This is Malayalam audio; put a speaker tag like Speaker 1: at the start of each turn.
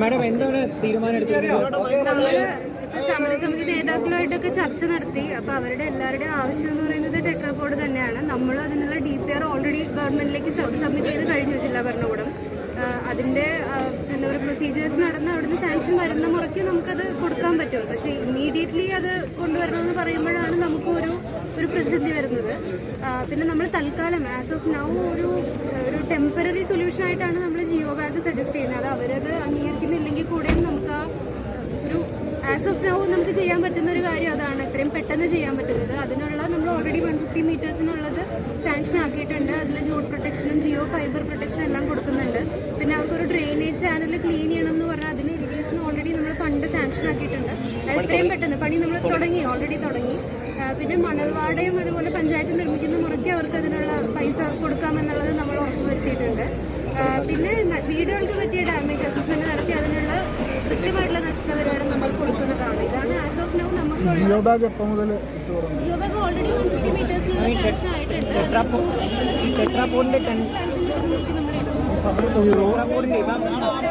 Speaker 1: മാഡം എന്താണ് തീരുമാനം എടുത്തിരിക്കുന്നത്?
Speaker 2: സമരസമിതി നേതാക്കളുമായിട്ടൊക്കെ ചർച്ച നടത്തി. അപ്പൊ അവരുടെ എല്ലാവരുടെയും ആവശ്യം എന്ന് പറയുന്നത് ടെട്രാപോഡ് തന്നെയാണ്. നമ്മൾ അതിനുള്ള ഡി പി ആർ ഓൾറെഡി ഗവൺമെന്റിലേക്ക് സബ്മിറ്റ് ചെയ്ത് കഴിഞ്ഞു ജില്ലാ ഭരണകൂടം. അതിന്റെ എന്താ പറയുക പ്രൊസീജിയേഴ്സ് നടന്ന് അവിടുന്ന് സാങ്ഷൻ വരുന്ന മുറയ്ക്ക് നമുക്കത് കൊടുക്കാൻ പറ്റും പക്ഷേ ഇമ്മീഡിയറ്റ്ലി അത് കൊണ്ടുവരണമെന്ന് പറയുമ്പോഴാണ് നമുക്ക് ഒരു ഒരു പ്രതിസന്ധി വരുന്നത്. പിന്നെ നമ്മൾ തൽക്കാലം ആസ് ഓഫ് നൗ ഒരു ഒരു ടെമ്പററി സൊല്യൂഷൻ ആയിട്ടാണ് നമ്മൾ ജിയോ ബാഗ് സജസ്റ്റ് ചെയ്യുന്നത്. അത് അവരത് അംഗീകരിക്കുന്നില്ലെങ്കിൽ കൂടെയും നമുക്ക് ആ ഒരു ആസ് ഓഫ് നൗ നമുക്ക് ചെയ്യാൻ പറ്റുന്ന ഒരു കാര്യം അതാണ്. എത്രയും പെട്ടെന്ന് ചെയ്യാൻ പറ്റുന്നത്. അതിനുള്ള നമ്മൾ ഓൾറെഡി വൺ ഫിഫ്റ്റി മീറ്റേഴ്സിനുള്ളത് സാങ്ഷൻ ആക്കിയിട്ടുണ്ട്. അതിൽ ജൂട്ട് പ്രൊട്ടക്ഷനും ജിയോ ഫൈബർ പ്രൊട്ടക്ഷനും എല്ലാം കൊടുക്കുന്നുണ്ട്. പിന്നെ അവർക്കൊരു ഡ്രെയിനേജ് ചാനൽ ക്ലീൻ ചെയ്യണം എന്ന് പറഞ്ഞാൽ അതിന് ഇറിഗേഷൻ ഓൾറെഡി നമ്മൾ ഫണ്ട് സാങ്ഷൻ ആക്കിയിട്ടുണ്ട്. അത് എത്രയും പെട്ടെന്ന് പണി നമ്മൾ തുടങ്ങി. ഓൾറെഡി തുടങ്ങി. പിന്നെ മണൽവാടയും അതുപോലെ പഞ്ചായത്ത് നിർമ്മിക്കുന്ന മുറയ്ക്ക് അവർക്ക് അതിനുള്ള പൈസ കൊടുക്കാമെന്നുള്ളത് നമ്മൾ ഉറപ്പുവരുത്തിയിട്ടുണ്ട്. പിന്നെ വീടുകൾക്ക് പറ്റിയ ഡാമേജ് അസസ്മെന്റ് നടത്തി അതിനുള്ള കൃത്യമായിട്ടുള്ള നഷ്ടപരിഹാരം നമ്മൾ കൊടുക്കുന്നതാണ് ഇതാണ് ആസ് ഓഫ് നൗ നമുക്കുള്ള
Speaker 3: ജിയോ ബാഗ് എപ്പോൾ മുതൽ ഇട്ട് തുടങ്ങി
Speaker 2: geo bag already one fifty മീറ്റേഴ്സിനുള്ള sanction ആയിട്ടുണ്ട് അതിൽ കൂടുതലുള്ളത്
Speaker 1: ഈ ടെട്രാപോഡിന്റെ ടെൻ
Speaker 2: സാങ്ഷൻ ചെയ്ത് മുറിച്ച് നമ്മളിടുന്നു
Speaker 1: ടെട്രാപോഡിന്റെ ഇപ്പം
Speaker 2: അവരെ